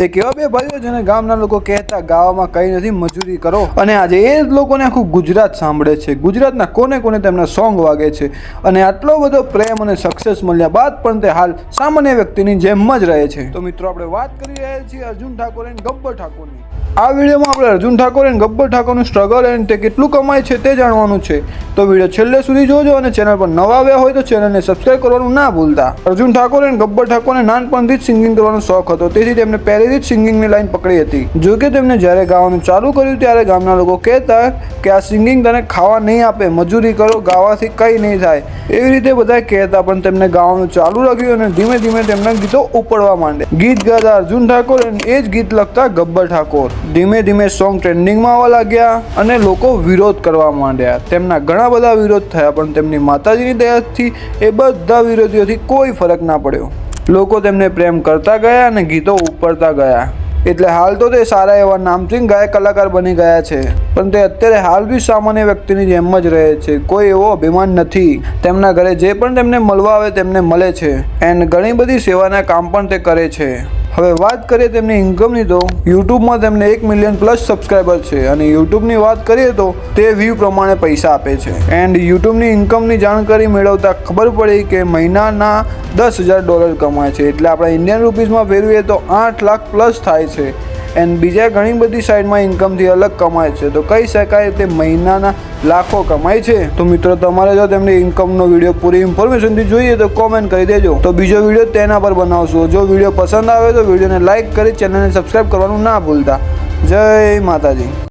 એક એવા બે ભાઈઓ જેને ગામના લોકો કહેતા, ગાવામાં કંઈ નથી, મજૂરી કરો. અને આજે એ જ લોકોને આખું ગુજરાત સાંભળે છે. ગુજરાતના કોને કોને તેમના સોંગ વાગે છે? અને આટલો બધો પ્રેમ અને સક્સેસ મળ્યા બાદ પણ તે હાલ સામાન્ય વ્યક્તિની જેમ જ રહે છે. તો મિત્રો, આપણે વાત કરી રહ્યા છીએ અર્જુન ઠાકોર એન્ડ ગબ્બર ઠાકોરની. આ વિડીયોમાં આપણે અર્જુન ઠાકોર એન્ડ ગબ્બર ઠાકોરનું સ્ટ્રગલ એન્ડ તે કેટલું કમાય છે તે જાણવાનું છે. તો વીડિયો છેલ્લે સુધી જોજો અને ચેનલ પર નવા આવ્યા હોય તો ચેનલને સબસ્ક્રાઈબ કરવાનું ના ભૂલતા. અર્જુન ઠાકોર અને ગબ્બર ઠાકોરને નાનપણથી જ સિંગિંગ કરવાનો શોખ હતો. તેથી તેમને પહેલેથી જ સિંગિંગની લાઈન પકડી હતી. જો કે તેમને જ્યારે ગાવાનું ચાલુ કર્યું ત્યારે ગામના લોકો કહેતા કે આ સિંગિંગ તને ખાવા નહીં આપે, મજૂરી કરો, ગાવાથી કંઈ નહીં થાય. એવી રીતે બધા કહેતા પણ તેમને ગાવાનું ચાલુ રાખ્યું અને ધીમે ધીમે તેમના ગીતો ઉપડવા માંડે. ગીત ગાતા અર્જુન ઠાકોર અને એ જ ગીત લખતા ગબ્બર ઠાકોર. ધીમે ધીમે સોંગ ટ્રેન્ડિંગમાં આવવા લાગ્યા અને લોકો વિરોધ કરવા માંડ્યા. તેમના ઘણા બધા વિરોધ થયા, પણ તેમની માતાજીની દયાથી એ બધા વિરોધીઓથી કોઈ ફરક ના પડ્યો. લોકો તેમને પ્રેમ કરતા ગયા અને ગીતો ઉપડતા ગયા. એટલે હાલ તો તે સારા એવા નામચીન ગાયક કલાકાર બની ગયા છે. પણ તે અત્યારે હાલ બી સામાન્ય વ્યક્તિની જેમ જ રહે છે. કોઈ એવો અભિમાન નથી. તેમના ઘરે જે પણ તેમને મળવા આવે તેમને મળે છે. એન્ડ ઘણી બધી સેવાના કામ પણ તે કરે છે. હવે વાત કરીએ તેમની ઇન્કમની તો યુટ્યુબમાં તેમને એક મિલિયન પ્લસ સબસ્ક્રાઈબર છે અને યુટ્યુબની વાત કરીએ તો તે વ્યૂ પ્રમાણે પૈસા આપે છે. એન્ડ યુટ્યુબની ઇન્કમની જાણકારી મેળવતા ખબર પડી કે મહિનાના દસ હજાર ડોલર કમાય છે. એટલે આપણે ઇન્ડિયન રૂપીઝમાં ફેરવીએ તો આઠ લાખ પ્લસ થાય છે. એન્ડ બીજા ઘણી બધી સાઈડમાં ઇન્કમથી અલગ કમાય છે. તો કહી શકાય તે મહિનાના લાખો કમાય છે. તો મિત્રો, તમારે જો તેમની ઇન્કમનો વીડિયો પૂરી ઇન્ફોર્મેશનથી જોઈએ તો કોમેન્ટ કરી દેજો. તો બીજો વીડિયો તેના પર બનાવશો. જો વીડિયો પસંદ આવે તો વિડીયોને લાઇક કરી ચેનલને સબસ્ક્રાઈબ કરવાનું ના ભૂલતા. જય માતાજી.